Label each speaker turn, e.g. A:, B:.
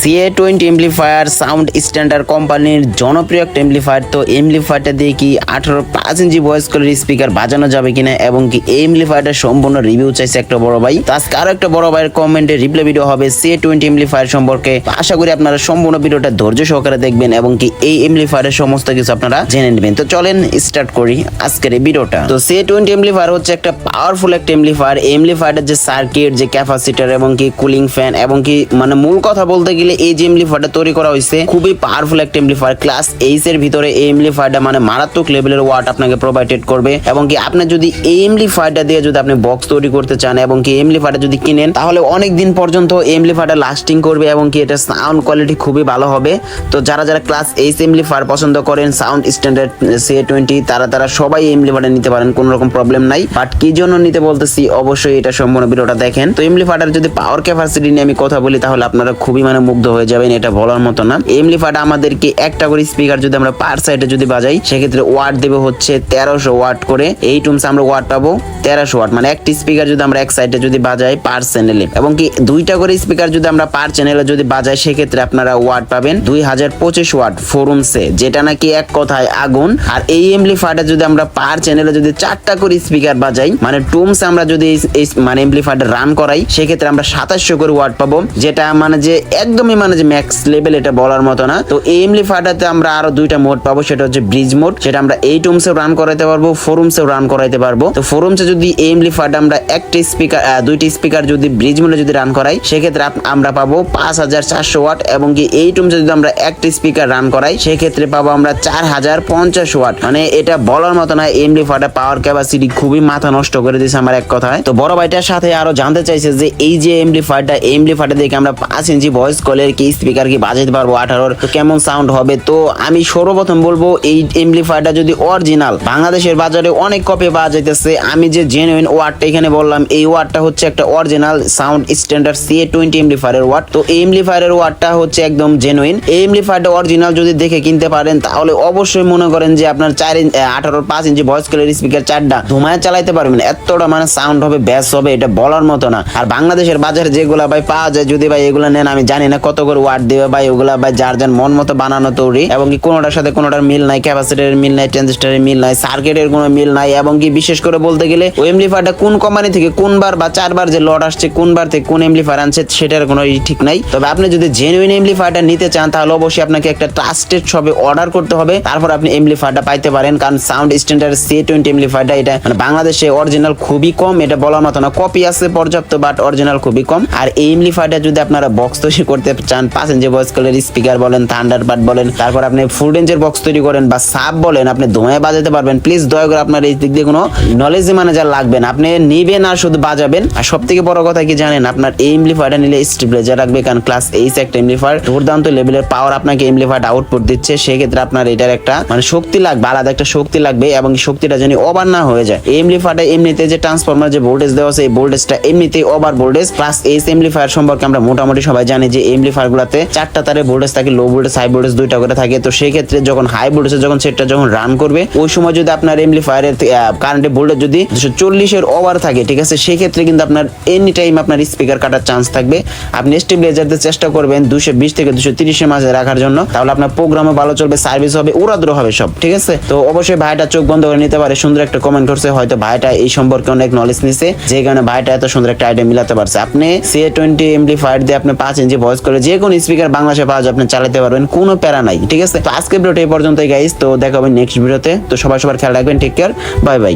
A: CA twenty amplifier sound standard কোম্পানির জনপ্রিয় একটা এমপ্লিফায়ার তো এমপ্লিফায়ারটা দিয়ে কি আঠারো পাঁচ ইঞ্চি ভয়েস কলের স্পিকার বাজানো যাবে কিনা এবং কি এই এমপ্লিফায়ারটা সম্পূর্ণ রিভিউ চাইছে একটা বড় ভাই? তো আজকে আরও একটা বড় ভাইয়ের কমেন্টে রিপ্লাই ভিডিও হবে সিএ টোয়েন্টি এমপ্লিফায়ার সম্পর্কে। আশা করি আপনারা সম্পূর্ণ ভিডিওটা ধৈর্য সহকারে দেখবেন এবং কি এই এমপ্লিফায়ারের সমস্ত কিছু আপনারা জেনে নেবেন। তো চলেন স্টার্ট করি আজকের এই ভিডিওটা তো সিএ টোয়েন্টি এমপ্লিফায়ার হচ্ছে একটা পাওয়ারফুল একটা এমপ্লিফায়ার এমপ্লিফায়ারের যে সার্কিট যে ক্যাপাসিটার এবং কি কুলিং ফ্যান এবং কি মানে মূল কথা বলতে গেলে এই যে এমপ্লিফায়ারটা তৈরি করা হয়েছে, খুবই পাওয়ারফুল একটা এমপ্লিফায়ার ক্লাস এইচ এর ভিতরে এই এমপ্লিফায়ারটা মানে মারাত্মক লেভেলের ওয়াট আপনাকে প্রোভাইডেড করবে। এবং কি আপনি যদি এই এমপ্লিফায়ারটা দিয়ে যদি আপনি বক্স তৈরি করতে চান এবং কি এমপ্লিফায়ারটা যদি কিনেন, তাহলে অনেক দিন পর্যন্ত এমপ্লিফায়ারটা লাস্টিং করবে এবং কি এটা সাউন্ড কোয়ালিটি খুবই ভালো হবে। তো যারা যারা ক্লাস এইচ এমপ্লিফায়ার পছন্দ করেন সাউন্ড স্ট্যান্ডার্ড সি টোয়েন্টি তারা তারা সবাই এমপ্লিফায়ারটা নিতে পারেন, কোনো রকম প্রবলেম নাই। বাট কি জন্য নিতে বলতেছি, অবশ্যই এটা সম্পূর্ণ ভিডিওটা দেখেন। তো এমপ্লিফায়ার যদি পাওয়ার ক্যাপাসিটি নিয়ে আমি কথা বলি, তাহলে আপনারা খুবই মানে মুগ্ধ হয়ে যাবেন, এটা বলার মতো না। এমপ্লিফায়ারটা আমাদেরকে একটা করে স্পিকার যদি আমরা পার সাইডে যদি বাজাই, সেক্ষেত্রে ওয়াট দেবে হচ্ছে তেরোশো ওয়াট করে। এই টুমস আমরা ওয়াট পাবো তেরোশো ওয়াট মানে একটি স্পিকার যদি আমরা এক সাইডে যদি বাজাই পার চ্যানেলে এবং কি দুইটা করে স্পিকার যদি আমরা পার চ্যানেলে যদি বাজাই, সেক্ষেত্রে আপনারা ওয়াট পাবেন দুই হাজার পঁচিশ ওয়াট ফোরুমসে যেটা নাকি এক কথায় আগুন। আর এই এমলি এমপ্লিফায়ারটা যদি আমরা পার চ্যানেলে যদি চারটা করে স্পিকার বাজাই মানে টুমস আমরা যদি মানে এমপ্লিফায়ারটা রান করাই, সেক্ষেত্রে আমরা সাতাশশো করে ওয়াট পাবো, যেটা মানে যে একদমই মানে যে ম্যাক্স লেভেল এটা বলার মতো না। তো এই এমপ্লিফায়ারটাতে আমরা আরও দুইটা মোড পাবো, সেটা হচ্ছে ব্রিজ মোড সেটা আমরা এই টুমসেও রান করাইতে পারব ফোরুমসেও রান করাইতে পারব। তো ফোরুমসে যদি এই এমপ্লিফায়ারটা আমরা একটা স্পিকার দুইটি স্পিকার যদি ব্রিজ মোডে যদি রান করাই, সেক্ষেত্রে আমরা পাবো পাঁচ হাজার চারশো ওয়াট এবং কি এই টুমসে যদি আমরা একটা স্পিকার রান করাই, সেক্ষেত্রে পাবো আমরা চার হাজার পঞ্চাশ ওয়াট মানে এটা বলার মতো না এমলি ফাটা পাওয়ার ক্যাপাসিটি খুবই মাথা নষ্ট করে দিয়েছে আমার এক কথায়। তো বড় ভাইটার সাথে আরও জানতে চাইছে যে এই যে এমপ্লিফায়ারটা ফাটা দেখে আমরা পাঁচ ইঞ্চি ভয়েস কলের কি স্পিকার কি বাজাতে পারব আঠারোর? কেমন সাউন্ড হবে? তো আমি সর্বপ্রথম বলব, এই এমপ্লিফায়ারটা যদি অরিজিনাল বাংলাদেশের বাজারে অনেক কপি পাওয়া যাইতেছে। আমি যে জেনুইন ওয়ার্ডটা এখানে বললাম, এই ওয়ার্ডটা হচ্ছে একটা original sound standard CA twenty এমপ্লিফায়ারের word তো এই এমপ্লিফায়ারের ওয়ার্ডটা হচ্ছে একদম জেনুইন এই এমপ্লিফায়ারটা অরিজিনাল যদি দেখে কিনতে পারেন, তাহলে অবশ্যই মনে করেন যে আপনার চার ইঞ্চ আঠারো পাঁচ ইঞ্চি ভয়েস কলের স্পিকার চারটা ধুমায় চালাইতে পারবেন। এতটা মানে সাউন্ড হবে ব্যাস হবে, এটা বলার মতো না। আর বাংলাদেশের বাজারে যেগুলা ভাই পাওয়া যায়, যদি ভাই এগুলা নেন, আমি জানি না কত করে ওয়াট দেবে ভাই, ওগুলা ভাই যার যার মন মতো বানানো তৈরি, এবং কি কোনোটার সাথে কোনোটার মিল নাই, ক্যাপাসিটারের মিল নাই, ট্রানজিস্টারের মিল নাই, সার্কিটের কোনো মিল নাই, এবং কি বিশেষ করে বলতে গেলে ওই এমপ্লিফায়ারটা কোন কোম্পানি থেকে কোনবার বা চারবার যে লট আসছে, কোনবার থেকে কোন এমপ্লিফায়ার আনছে, সেটার কোনো ঠিক নাই। তবে আপনি যদি জেনুইন এমপ্লিফায়ারটা নিতে চান, তাহলে অবশ্যই আপনাকে একটা ট্রাস্টেড শপে অর্ডার করতে হবে। তারপর আপনি এমপ্লিফায়ারটা পাইতে পারেন, কারণ সাউন্ড স্ট্যান্ডার্ড সি টোয়েন্টি এমপ্লিফায়ারটা এটা মানে বাংলাদেশে অরিজিনাল খুবই কম, এটা বলার মতো না। কপি আছে পর্যাপ্ত বাট অরিজিনাল খুবই কম। আর এই এমপ্লিফায়ারটা যদি আপনারা বক্স তৈরি করতে চান পাঁচ ইঞ্চি ভয়েস কলের স্পিকার বলেন থান্ডার বাট বলেন, তারপর আপনি ফুল রেঞ্জের বক্স তৈরি করেন বা সাব বলেন, আপনি ধোঁয়ায় বাজাতে পারবেন। প্লিজ দয়া করে আপনার এই দিক দিয়ে কোনো নলেজ মানে যা লাগবে না। আপনি নিবেন আর শুধু বাজাবেন। আর সব থেকে বড় কথা কি জানেন? আপনার এই এমপ্লিফায়ারটা নিলে স্টেবিলাইজার রাখবে, কারণ ক্লাস এইচ একটা এমপ্লিফায়ার দুর্দান্ত লেভেলের পাওয়ার আপনাকে এমপ্লিফায়ারটা আউটপুট দিচ্ছে। সেক্ষেত্রে আপনার এটার একটা মানে শক্তি লাগবে, আলাদা একটা শক্তি লাগবে এবং শক্তিটা যেন ওভার না হয়ে যায়। এমপ্লিফায়ারটা এমনিতে যে ট্রান্সফরমার যে ভোল্টেজ দেওয়া আছে, এই ভোল্টেজটা এমনিতেই over voltage plus H amplifier সম্পর্কে আমরা মোটামুটি সবাই জানি যে এমপ্লিফায়ার গুলাতে চারটা তারে ভোল্টেজ থাকে লো ভোল্টেজ হাই ভোল্টেজ দুইটা করে থাকে। তো সেই ক্ষেত্রে যখন হাই ভোল্টেজ যখন সেটটা যখন রান করবে, ওই সময় যদি আপনার এমপ্লিফায়ারের কারেন্টের ভোল্টেজ যদি দুশো চল্লিশের ওভার থাকে, ঠিক আছে? সেই ক্ষেত্রে কিন্তু আপনার এনি টাইম আপনার স্পিকার কাটার চান্স থাকবে। আপনি স্টেবিলাইজার দিয়ে চেষ্টা করবেন দুশো বিশ থেকে দুশো তিরিশের মাঝে রাখার জন্য। তাহলে আপনার প্রোগ্রামও ভালো চলবে সার্ভিস হবে উড়াদ্র হবে সব, ঠিক আছে? তো অবশ্যই ভাইটা চোখ বন্ধ করে নিতে পারে, সুন্দর একটা কমেন্ট করছে। হয়তো ভাইটা এই সম্পর্কে অনেক নলেজ নিছে, যে কারণে ভাইটা এত সুন্দর একটা আইডিয়া মিলাতে পারছে। আপনি সি টোয়েন্টি এমপ্লিফায়ার দিয়ে আপনি পাঁচ ইঞ্চি ভয়েস করে যে কোনো স্পিকার বাংলাদেশে পাওয়া যায়, আপনি চালাতে পারবেন, কোনো প্যারা নাই, ঠিক আছে? তো আজকে ভিডিওটা এই পর্যন্তই গাইস তো দেখা হবে নেক্সট ভিডিওতে তো। সবাই সবার খেয়াল রাখবেন টেক কেয়ার বাই বাই